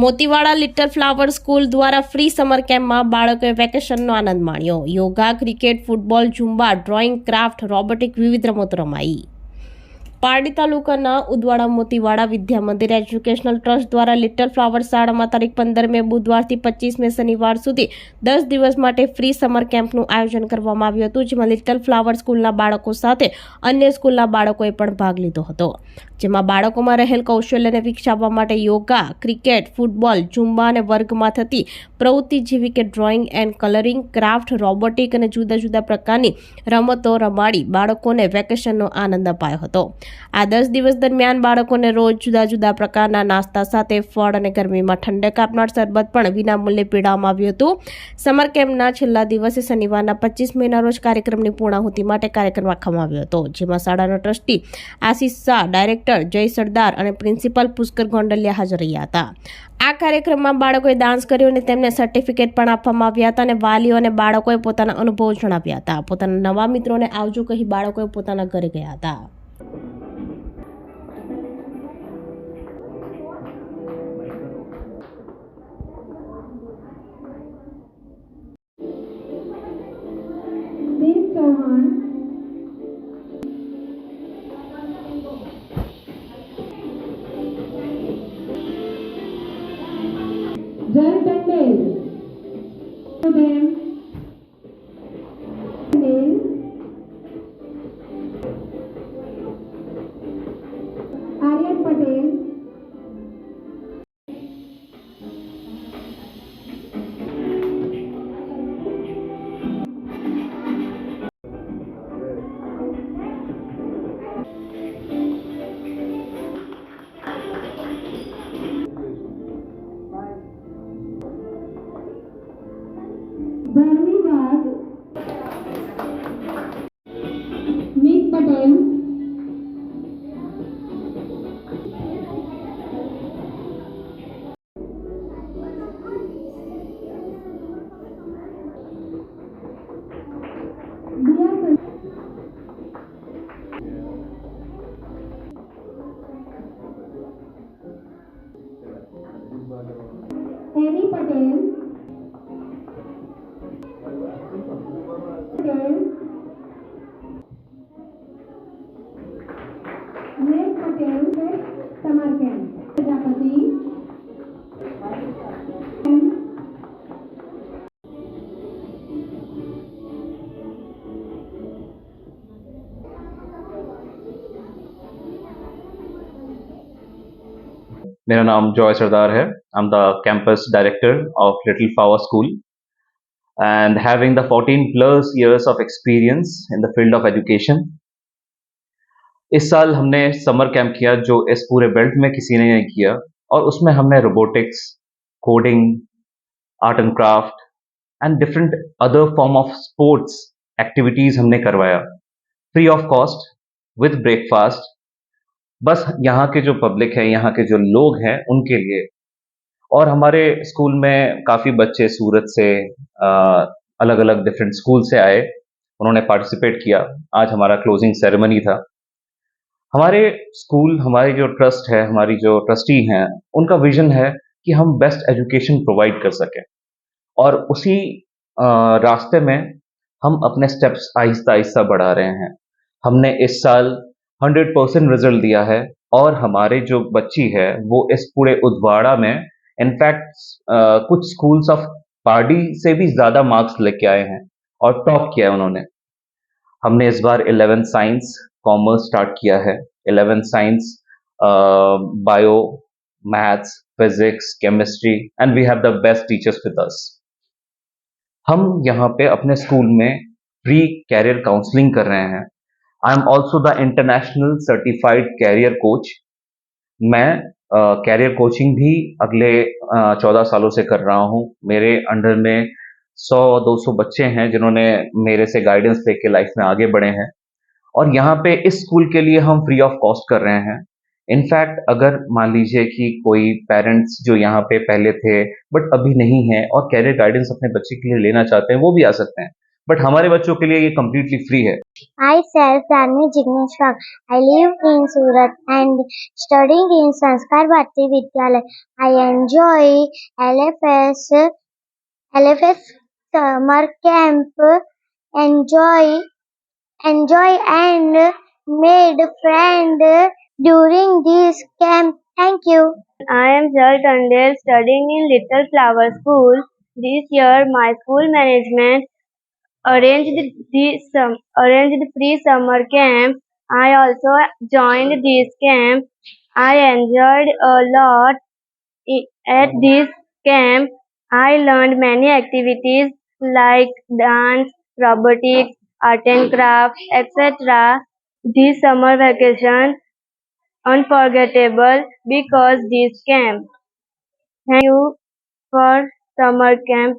Motiwada little flower school દ્વારા free summer કેમ્પમાં બાળકોએ વેકેશનનો આનંદ માણ્યો. Yoga, cricket, football, zumba, drawing, craft, robotic વિવિધ રમતો રમાઈ. પારડી તાલુકાના ઉદવાડા, મોતીવાડા વિદ્યા મંદિર એજ્યુકેશનલ ટ્રસ્ટ દ્વારા લિટલ ફ્લાવર શાળામાં તારીખ પંદર મે બુધવારથી પચીસ મે શનિવાર સુધી દસ દિવસ માટે ફ્રી સમર કેમ્પનું આયોજન કરવામાં આવ્યું હતું, જેમાં લિટલ ફ્લાવર સ્કૂલના બાળકો સાથે અન્ય સ્કૂલના બાળકોએ પણ ભાગ લીધો હતો. જેમાં બાળકોમાં રહેલ કૌશલ્યને વિકસાવવા માટે યોગા, ક્રિકેટ, ફૂટબોલ, ઝુંબા અને વર્ગમાં થતી પ્રવૃત્તિ જેવી કે drawing and colouring, craft, robotic અને જુદા જુદા પ્રકારની રમતો રમાડી બાળકોને વેકેશનનો આનંદ અપાયો હતો. આ દસ દિવસ દરમિયાન બાળકોને રોજ જુદા જુદા પ્રકારના નાસ્તા સાથે ફળ અને ગરમીમાં ઠંડક આપનાર શરબત પણ વિનામૂલ્યે પીડાવવામાં આવ્યું હતું. સમર કેમ્પના છેલ્લા દિવસે શનિવારના પચીસ મેના રોજ કાર્યક્રમની પૂર્ણાહુતિ માટે કાર્યક્રમ રાખવામાં આવ્યો હતો, જેમાં શાળાના ટ્રસ્ટી આશિષ શાહ, ડાયરેક્ટર જય સરદાર અને પ્રિન્સિપાલ પુષ્કર ગોંડલિયા હાજર રહ્યા હતા. આ કાર્યક્રમમાં બાળકોએ ડાન્સ કર્યો અને તેમને સર્ટિફિકેટ પણ આપવામાં આવ્યા હતા અને વાલીઓ અને બાળકોએ પોતાના અનુભવો જણાવ્યા હતા. પોતાના નવા મિત્રોને આવજો કહી બાળકોએ પોતાના ઘરે ગયા હતા. Dev well them Annie Patel Patel Megh Patel समारकेन Prajapati मेरा नाम जॉय सरदार है I'm the campus director of Little Flower School and having the 14 plus years of experience in the field of education. इस साल हमने समर कैंप किया जो इस पूरे बेल्ट में किसी ने नहीं किया और उसमें हमने robotics coding art and craft and different other form of sports activities हमने करवाया free of cost with breakfast बस यहाँ के जो पब्लिक है यहाँ के जो लोग हैं उनके लिए। और हमारे स्कूल में काफ़ी बच्चे सूरत से आ, अलग अलग डिफरेंट स्कूल से आए। उन्होंने पार्टिसिपेट किया। आज हमारा क्लोजिंग सेरेमनी था। हमारे स्कूल हमारी जो ट्रस्ट है हमारी जो ट्रस्टी हैं उनका विजन है कि हम बेस्ट एजुकेशन प्रोवाइड कर सकें। और उसी रास्ते में हम अपने स्टेप्स आहिस्ता आहिस्ता बढ़ा रहे हैं। हमने इस साल 100 परसेंट रिज़ल्ट दिया है और हमारे जो बच्ची है, वो इस पूरे उदवाड़ा में इनफैक्ट कुछ स्कूल्स ऑफ़ पार्डी से भी ज़्यादा मार्क्स लेके आए हैं और टॉप किया है उन्होंने। हमने इस बार 11 साइंस कॉमर्स स्टार्ट किया है। 11 science bio maths physics chemistry and we have the best teachers with us हम यहाँ पे अपने स्कूल में प्री कैरियर काउंसलिंग कर रहे हैं। I am also the international certified career coach मैं कैरियर uh, कोचिंग भी अगले चौदह सालों से कर रहा हूँ। मेरे अंडर में 100-200 बच्चे हैं जिन्होंने मेरे से गाइडेंस लेके लाइफ में आगे बढ़े हैं। और यहाँ पे इस स्कूल के लिए हम फ्री ऑफ़ कॉस्ट कर रहे हैं। इनफैक्ट अगर मान लीजिए कि कोई पेरेंट्स जो यहाँ पे पहले थे बट अभी नहीं है और कैरियर गाइडेंस अपने बच्चे के लिए लेना चाहते हैं वो भी आ सकते हैं। बट हमारे बच्चों के लिए ये कम्प्लीटली फ्री है Myself, Ranvi Jignesh Wag. I live in Surat and studying in Sanskar Bharati Vidyalaya. I enjoy LFS, LFS summer camp, enjoy, enjoy and made friend during this camp. Thank you. I am Jal Tandel studying in Little Flower School. This year my school management arranged this um, arranged free summer camp. I also joined this camp. I enjoyed a lot at this camp. I learned many activities like dance, robotics, art and craft, etc. This summer vacation unforgettable because this camp. Thank you for summer camp.